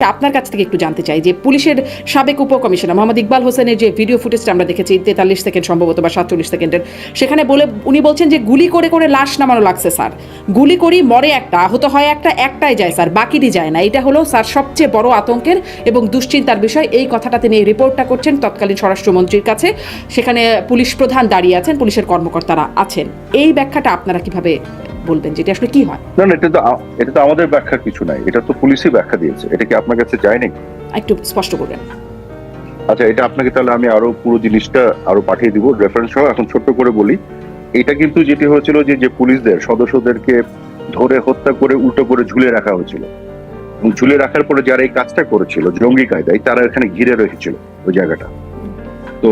আপনার কাছ থেকে একটু জানতে চাই যে পুলিশের সাবেক উপকমিশনার মোহাম্মদ ইকবাল হোসেনের যে ভিডিও ফুটেজটা আমরা দেখেছি, তেতাল্লিশ সেকেন্ড সম্ভবত বা সাতচল্লিশ সেকেন্ডের, সেখানে বলে, উনি বলছেন যে গুলি করে করে লাশ নামানো লাগছে, স্যার। গুলি করি মরে একটা, আহত হয় একটা, একটাই যায়, স্যার, বাকিটি যায় না। এটা হলো, স্যার, সবচেয়ে বড় আতঙ্কের এবং দুশ্চিন্তার বিষয়। এই কথাটা তিনি এই রিপোর্টটা করছেন তৎকালীন স্বরাষ্ট্রমন্ত্রীর কাছে। সেখানে পুলিশ প্রধান দাঁড়িয়ে আছেন, পুলিশের কর্মকর্তারা আছেন। এই ব্যাখ্যাটা আপনারা কীভাবে বলবেন যেটা আসলে কি হয়? না না এটা তো এটা তো আমাদের ব্যাখ্যার কিছু নাই। এটা তো পুলিশই ব্যাখ্যা দিয়েছে। এটা কি আপনার কাছে যায়নি একটু স্পষ্ট করবেন। আচ্ছা এটা আপনাকে তাহলে আমি আরও পুরো জিনিসটা আরও পাঠিয়ে দিব রেফারেন্স সহ। এখন ছোট্ট করে বলি এটা কিন্তু যেটি হয়েছিল যে যে পুলিশদের সদস্যদেরকে ধরে হত্যা করে উল্টো করে ঝুলে রাখা হয়েছিল। এবং ঝুলে রাখার পরে যারা এই কাজটা করেছিল জঙ্গি কায়দায় তারা এখানে ঘিরে রেখেছিল ওই জায়গাটা। তো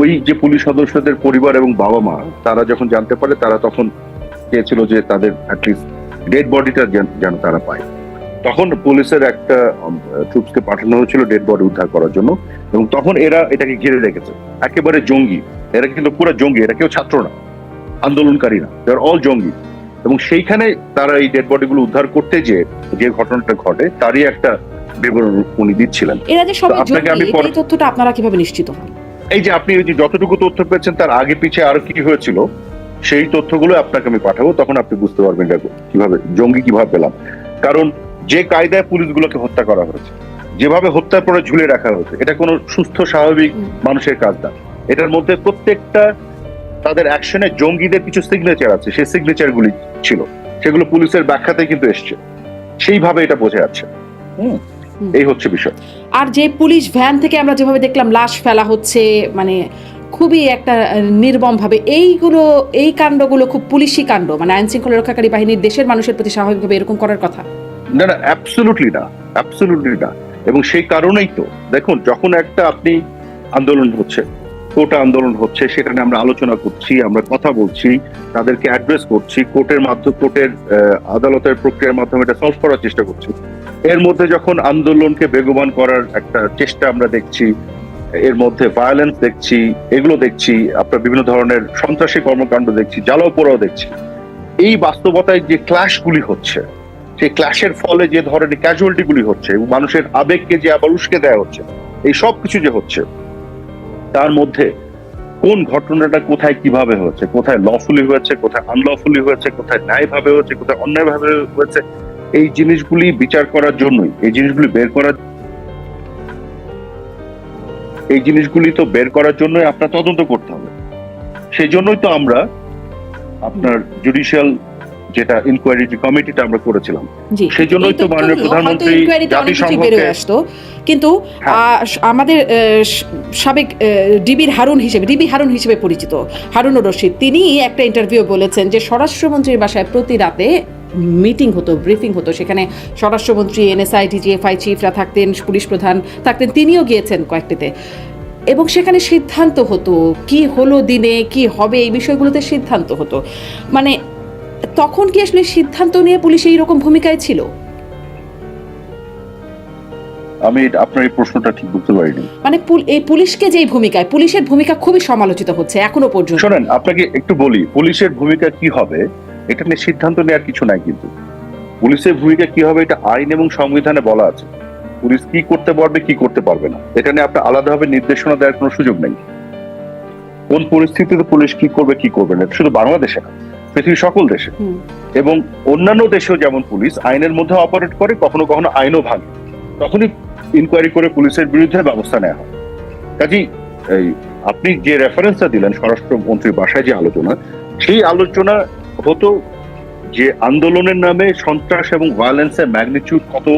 ওই যে পুলিশ সদস্যদের পরিবার এবং বাবা মা তারা যখন জানতে পারে তারা তখন চেয়েছিল যে তাদের অ্যাটলিস্ট ডেড বডিটা যেন তারা পায়। তখন পুলিশের একটা ট্রুপসকে পাঠানো হয়েছিল ডেড বডি উদ্ধার করার জন্য এবং তখন এরা এটাকে ঘিরে রেখেছে। একেবারে জঙ্গি। এরা কিন্তু পুরো জঙ্গি এরা কেউ ছাত্র না আন্দোলনকারী না দেয়ার অল জঙ্গি। এবং সেইখানে তারা এই ডেড বডিগুলো উদ্ধার করতে যে যে ঘটনাটা ঘটে তারই একটা বিবরণ উনি দিচ্ছিলেন। এরা যে সবাই আপনাকে আমি এই তথ্যটা আপনারা কীভাবে নিশ্চিত হন? এই যে আপনি যতটুকু তথ্য পেয়েছেন তার আগে পিছে আরও কি হয়েছিল সেই তথ্যগুলো আপনাকে আমি পাঠাবো তখন আপনি বুঝতে পারবেন এটা কীভাবে জঙ্গি কীভাবে পেলাম। কারণ যে কায়দায় পুলিশগুলোকে হত্যা করা হয়েছে যেভাবে হত্যার পরে ঝুলে রাখা হয়েছে এটা কোনো সুস্থ স্বাভাবিক মানুষের কাজ না। এটার মধ্যে প্রত্যেকটা তাদের অ্যাকশনে জঙ্গিদের কিছু সিগনেচার আছে সেই সিগনেচার গুলি ছিল। সেগুলো পুলিশের ব্যাখ্যাতে কিন্তু এসছে। সেইভাবে এটা বোঝা যাচ্ছে। হুম। এই হচ্ছে বিষয়। আর যে পুলিশ ভ্যান থেকে আমরা যেভাবে দেখলাম লাশ ফেলা হচ্ছে মানে খুবই একটা নির্মম ভাবে এইগুলো, এই কাণ্ডগুলো খুব পুলিশি কাণ্ড মানে আইন শৃঙ্খলা রক্ষাকারী বাহিনীর দেশের মানুষের প্রতি স্বাভাবিকভাবে এরকম করার কথা। না না অ্যাবসলুটলি না অ্যাবসলুটলি না। এবং সেই কারণেই তো, দেখুন, যখন একটা আপনি আন্দোলন হচ্ছে কোটা আন্দোলন হচ্ছে সেটা নিয়ে আমরা আলোচনা করছি, আমরা কথা বলছি, তাদেরকে অ্যাড্রেস করছি, কোর্টের মাধ্যমে, কোর্টের আদালতের প্রক্রিয়ার মাধ্যমে এটা সলভ করার চেষ্টা করছি। এর মধ্যে যখন আন্দোলনকে বেগবান করার একটা চেষ্টা আমরা দেখছি এর মধ্যে ভায়োলেন্স দেখছি, এগুলো দেখছি, আপনার বিভিন্ন ধরনের সন্ত্রাসী কর্মকাণ্ড দেখছি, জ্বালাও পোড়াও দেখছি। এই বাস্তবতায় যে ক্লাশগুলি হচ্ছে, সেই ক্লাশের ফলে যে ধরনের ক্যাজুয়ালিটি গুলি হচ্ছে মানুষের আবেগকে যে আবার উস্কে দেওয়া হচ্ছে, এই সব কিছু যে হচ্ছে, তার মধ্যে কোন ঘটনাটা কোথায় কীভাবে হয়েছে, কোথায় লফুলি হয়েছে, কোথায় আনলফুলি হয়েছে, কোথায় ন্যায়ভাবে হয়েছে, কোথায় অন্যায়ভাবে হয়েছে, এই জিনিসগুলি বিচার করার জন্যই, এই জিনিসগুলি বের করার এই জিনিসগুলি তো বের করার জন্যই আপনার তদন্ত করতে হবে সেই জন্যই তো আমরা আপনার জুডিশিয়াল যেটা ইনকোয়ারি যে কমিটিটা আমরা করেছিলাম সেই জন্যই তো মাননীয় প্রধানমন্ত্রী জাতিসংঘকে- আসতো কিন্তু হ্যাঁ। আমাদের সাবেক ডিবির হারুন হিসেবে ডিবি হারুন হিসেবে পরিচিত হারুনুর রশিদ তিনি একটা ইন্টারভিউ বলেছেন যে স্বরাষ্ট্রমন্ত্রীর বাসায় প্রতি রাতে মিটিং হতো ব্রিফিং হতো। সেখানে স্বরাষ্ট্রমন্ত্রী এনএসআই ডিজিএফআই চিফরা থাকতেন পুলিশ প্রধান থাকতেন তিনিও গিয়েছেন কয়েকটিতে। এবং সেখানে সিদ্ধান্ত হতো কি হলো দিনে কি হবে এই বিষয়গুলোতে সিদ্ধান্ত হতো। মানে তখন কি আসলে সিদ্ধান্ত নিয়ে পুলিশ এইরকম ভূমিকায় ছিল? আমি আপনার এই প্রশ্নটা ঠিক বুঝতে পারিনি। মানে এই পুলিশকে যে এই ভূমিকায় পুলিশের ভূমিকা খুবই সমালোচিত হচ্ছে এখনও পর্যন্ত। শোনেন আপনাকে একটু বলি পুলিশের ভূমিকা কি হবে? এটা নিয়ে সিদ্ধান্ত নেওয়ার কিছু নাই কিন্তু। পুলিশের ভূমিকা কি হবে এটা আইন এবং সংবিধানে বলা আছে। পুলিশ কি করতে পারবে কি করতে পারবে না। এটা নিয়ে আপনার আলাদাভাবে নির্দেশনা দেওয়ার কোনো সুযোগ নেই। কোন পরিস্থিতিতে পুলিশ কি করবে কি করবে না শুধু বাংলাদেশে না পৃথিবীর সকল দেশে। এবং অন্যান্য দেশেও যেমন পুলিশ আইনের মধ্যে অপারেট করে কখনো কখনো আইনও ভাঙে। তখনই ইনকোয়ারি করে পুলিশের বিরুদ্ধে ব্যবস্থা নেওয়া হয়। কাজেই এই আপনি যে রেফারেন্সটা দিলেন স্বরাষ্ট্রমন্ত্রীর বাসায় যে আলোচনা সেই আলোচনা হতো যে আন্দোলনের নামে সন্ত্রাস এবং ভায়োলেন্সের ম্যাগনিটিউড কত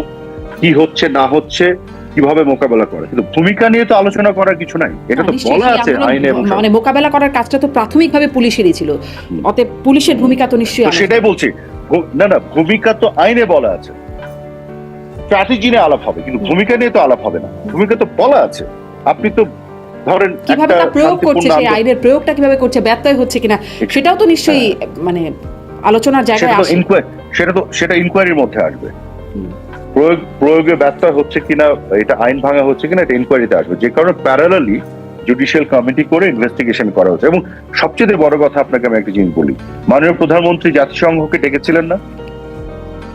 কি হচ্ছে না হচ্ছে কীভাবে মোকাবেলা করে। কিন্তু ভূমিকা নিয়ে তো আলোচনা করার কিছু নাই। এটা তো বলা আছে আইনে মানে মোকাবেলা করার কাজটা তো প্রাথমিকভাবে পুলিশেরই ছিল। অতএব পুলিশের ভূমিকা তো নিশ্চয়ই সেটাই বলছি না না ভূমিকা তো আইনে বলা আছে। স্ট্র্যাটেজি নিয়ে আলাপ হবে কিন্তু ভূমিকা নিয়ে তো আলাপ হবে না। ভূমিকা তো বলা আছে। আপনি তো ধরেন কীভাবে তা প্রয়োগ করছে সেই আইনের প্রয়োগটা কীভাবে করছে? ব্যত্যয় হচ্ছে কিনা? সেটাও তো নিশ্চয়ই মানে আলোচনার জায়গায় আসে। সেটা তো সেটা ইনকোয়ারির মধ্যে আসবে। প্রয়োগ প্রয়োগে ব্যত্যয় হচ্ছে কিনা এটা আইন ভাঙা হচ্ছে কিনা এটা ইনকোয়ারিতে আসবে। যে কারণে প্যারালালি জুডিশিয়াল কমিটি করে ইনভেস্টিগেশন করা হচ্ছে। এবং সবচেয়ে বড় কথা আপনাকে আমি একটা জিনিস বলি। মাননীয় প্রধানমন্ত্রী জাতিসংঘকে ডেকেছিলেন না?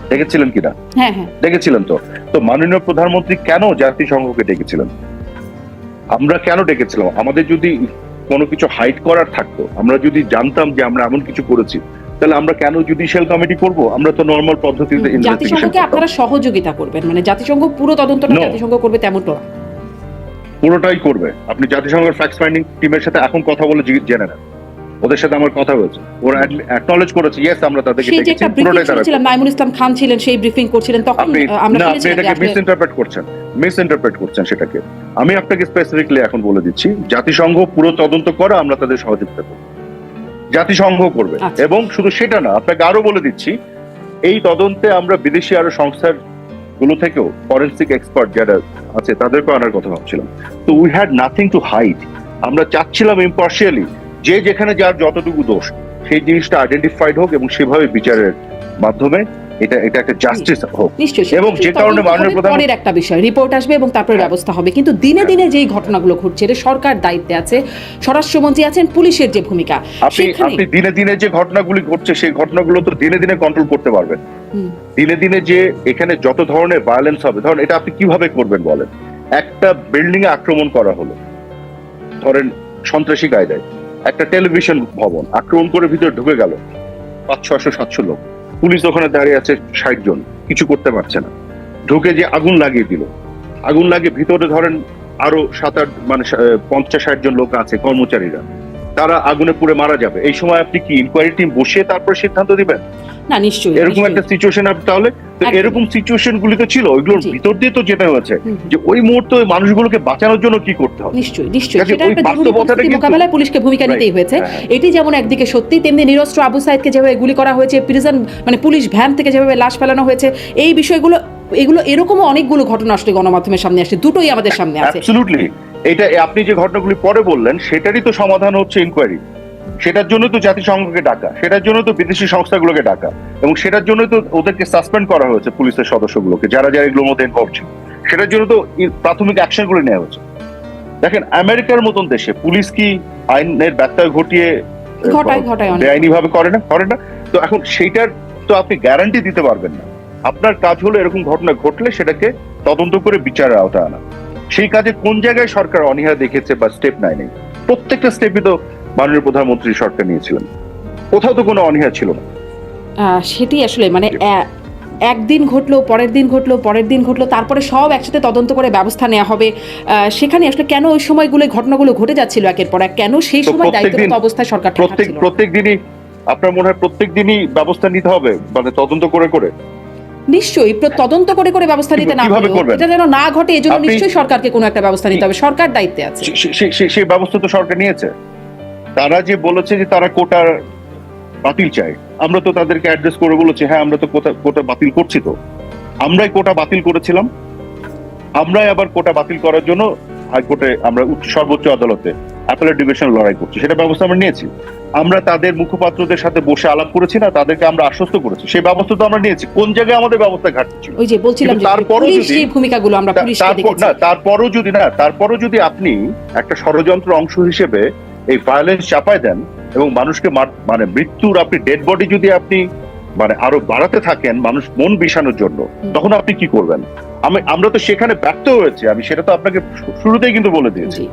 ডেকেছিলেন কিনা? হ্যাঁ হ্যাঁ। ডেকেছিলেন তো? তো মাননীয় প্রধানমন্ত্রী কেন জাতিসংঘকে ডেকেছিলেন? আমরা কেন ডেকেছিলাম? আমাদের যদি কোনো কিছু হাইড করার থাকতো আমরা যদি জানতাম যে আমরা এমন কিছু করেছি তাহলে আমরা কেন জুডিশিয়াল কমিটি করব? আমরা তো নর্মাল পদ্ধতিতে জাতিসংঘকে আপনারা সহযোগিতা করবেন মানে জাতিসংঘ পুরো তদন্তটা জাতিসংঘ করবে তেমনটা না। পুরোটাই করবে। আপনি জাতিসংঘের ফ্যাক্ট ফাইন্ডিং টিমের সাথে এখন কথা বলে জেনে নেন। ওদের সাথে আমার কথা হয়েছে। ওরা অ্যাকনলেজ করেছে ইয়েস আমরা তাদেরকে সেই যে একটা ব্রিফিং নাইমুল ইসলাম খান ছিলেন সেই ব্রিফিং করছিলেন তখন আমরা আপনি এটাকে আসলে- মিস ইন্টারপ্রেট করছেন। মিস ইন্টারপ্রেট করছেন সেটাকে। আমি আপনাকে স্পেসিফিকলি এখন বলে দিচ্ছি জাতিসংঘ পুরো তদন্ত করে আমরা তাদের সহযোগিতা করব। জাতিসংঘ করবে। আচ্ছা। এবং শুধু সেটা না আপনাকে আরও বলে দিচ্ছি এই তদন্তে আমরা বিদেশি আরও সংস্থারগুলো থেকেও ফরেন্সিক এক্সপার্ট যারা আছে তাদেরকে আনার কথা ভাবছিলাম। তো we had nothing to hide আমরা চাচ্ছিলাম ইম্পার্শিয়ালি যে যেখানে যার যতটুকু দোষ সেই জিনিসটা আইডেন্টিফাইড হোক এবং সেভাবে বিচারের মাধ্যমে এটা এটা একটা জাস্টিস হোক। এবং যে কারণে মাননীয় হবে প্রধান- পরের একটা বিষয় রিপোর্ট আসবে এবং তারপরে হ্যাঁ। ব্যবস্থা হবে। কিন্তু দিনে দিনে যেই ঘটনাগুলো ঘটছে এটা সরকার দায়িত্বে আছে স্বরাষ্ট্রমন্ত্রী আছেন পুলিশের যে ভূমিকা আপনি আপনি দিনে দিনে যে ঘটনাগুলি ঘটছে সেই ঘটনাগুলো তো দিনে দিনে কন্ট্রোল করতে পারবেন। দিনে দিনে যে এখানে যত ধরনের ভায়োলেন্স হবে ধরেন এটা আপনি কীভাবে করবেন বলেন? একটা বিল্ডিং এ আক্রমণ করা হলো। ধরেন সন্ত্রাসী কায়দায়। একটা টেলিভিশন ভবন আক্রমণ করে ভিতরে ঢুকে গেল। পাঁচ ছয়শো সাতশো লোক। পুলিশ ওখানে দাঁড়িয়ে আছে ষাট জন। কিছু করতে পারছে না। ঢুকে যে আগুন লাগিয়ে দিল। আগুন লাগিয়ে ভিতরে ধরেন আরও সাত আট মানে পঞ্চাশ ষাট জন লোক আছে, কর্মচারীরা। তারা আগুনে পুড়ে মারা যাবে। এই সময় আপনি কি ইনকোয়ারি টিম বসিয়ে তারপর সিদ্ধান্ত দিবেন? না নিশ্চয়ই এরকম একটা সিচুয়েশন তাহলে এরকম সিচুয়েশন গুলি তো ছিল ওইগুলোর ভিতর দিয়ে তো যেটা হয়েছে। যে ওই মুহূর্তে ওই মানুষগুলোকে বাঁচানোর জন্য কি করতে হবে? নিশ্চয়ই নিশ্চয়ই। সেটা একটা জরুরি মোকাবেলায় পুলিশকে ভূমিকা নিতেই হয়েছে। হ্যাঁ, হ্যাঁ। এটি যেমন একদিকে সত্যি তেমনি নিরস্ত্র আবু সাইদকে যেভাবে গুলি করা হয়েছে প্রিজন মানে পুলিশ ভ্যান থেকে যেভাবে লাশ ফেলানো হয়েছে এই বিষয়গুলো এগুলো এরকমও অনেকগুলো ঘটনা আসলে গণমাধ্যমের সামনে আসছে দুটোই আমাদের সামনে আছে। অ্যাবসলিউটলি এটা আপনি যে ঘটনাগুলি পরে বললেন সেটারই তো সমাধান হচ্ছে ইনকোয়ারি সেটার জন্য তো জাতিসংঘকে ডাকা সেটার জন্য তো বিদেশি সংস্থাগুলোকে ডাকা এবং সেটার জন্য তো ওদেরকে সাসপেন্ড করা হয়েছে পুলিশের সদস্যগুলোকে যারা যারা এগুলোর মধ্যে ইনভলভ ছিল। সেটার জন্য তো প্রাথমিক অ্যাকশনগুলো নেওয়া হয়েছে। দেখেন আমেরিকার মতন দেশে পুলিশ কি আইনের ব্যত্যয় ঘটিয়ে বেআইনি ভাবে করে না? করে না? তো এখন সেইটার তো আপনি গ্যারান্টি দিতে পারবেন না। আপনার কাজ হলো এরকম ঘটনা ঘটলে সেটাকে তদন্ত করে বিচারের আওতায় আনা। সেই কাজে কোন জায়গায় সরকার অনীহা দেখেছে বা স্টেপ নেয়নি? প্রত্যেকটা স্টেপই তো মাননীয় প্রধানমন্ত্রী সরকার নিয়েছিলেন। কোথাও তো কোনো অনীহা ছিল না। সেটি আসলে মানে একদিন ঘটলো পরের দিন ঘটলো পরের দিন ঘটলো তারপরে সব একসাথে তদন্ত করে ব্যবস্থা নেওয়া হবে। সেখানে আসলে কেন ওই সময়গুলো ঘটনাগুলো ঘটে যাচ্ছিল একের পর এক? কেন সেই সময় দায়িত্বরত অবস্থায় সরকার প্রত্যেক প্রত্যেক দিনই আপনার মনে হয় প্রত্যেক দিনই ব্যবস্থা নিতে হবে? মানে তদন্ত করে করে? নিশ্চয়ই তদন্ত করে করে ব্যবস্থা নিতে না এটা যেন না ঘটে এজন্য নিশ্চয়ই সরকারকে কোনো একটা ব্যবস্থা নিতে হবে। সরকার দায়িত্বে আছে। সেই ব্যবস্থা তো সরকার নিয়েছে। তারা যে বলেছে যে তারা কোটার বাতিল চায় আমরা তো তাদেরকে অ্যাড্রেস করে বলেছি হ্যাঁ আমরা তো কোটা কোটা বাতিল করছি তো। আমরাই কোটা বাতিল করেছিলাম। আমরাই আবার কোটা বাতিল করার জন্য হাইকোর্টে আমরা সর্বোচ্চ আদালতে অ্যাপেলেট ডিভিশন লড়াই করছি সেটা ব্যবস্থা আমরা নিয়েছি। আমরা তাদের মুখপাত্রদের সাথে বসে আলাপ করেছি না তাদেরকে আমরা আশ্বস্ত করেছি। সেই ব্যবস্থা তো আমরা নিয়েছি। কোন জায়গায় আমাদের ব্যবস্থা ঘাটতি ছিল? ওই যে বলছিলাম তারপরও যদি- ভূমিকাগুলো আমরা পুলিশকে তারপর দেখেছি। না তারপরও যদি না তারপরও যদি আপনি একটা ষড়যন্ত্র অংশ হিসেবে এই ভায়োলেন্স চাপায় দেন এবং মানুষকে মানে মৃত্যুর আপনি ডেড বডি যদি আপনি মানে আরও বাড়াতে থাকেন মানুষ মন বিষানোর জন্য তখন আপনি কি করবেন? আমি আমরা তো সেখানে ব্যর্থ হয়েছি আমি সেটা তো আপনাকে শুরুতেই কিন্তু বলে দিয়েছি।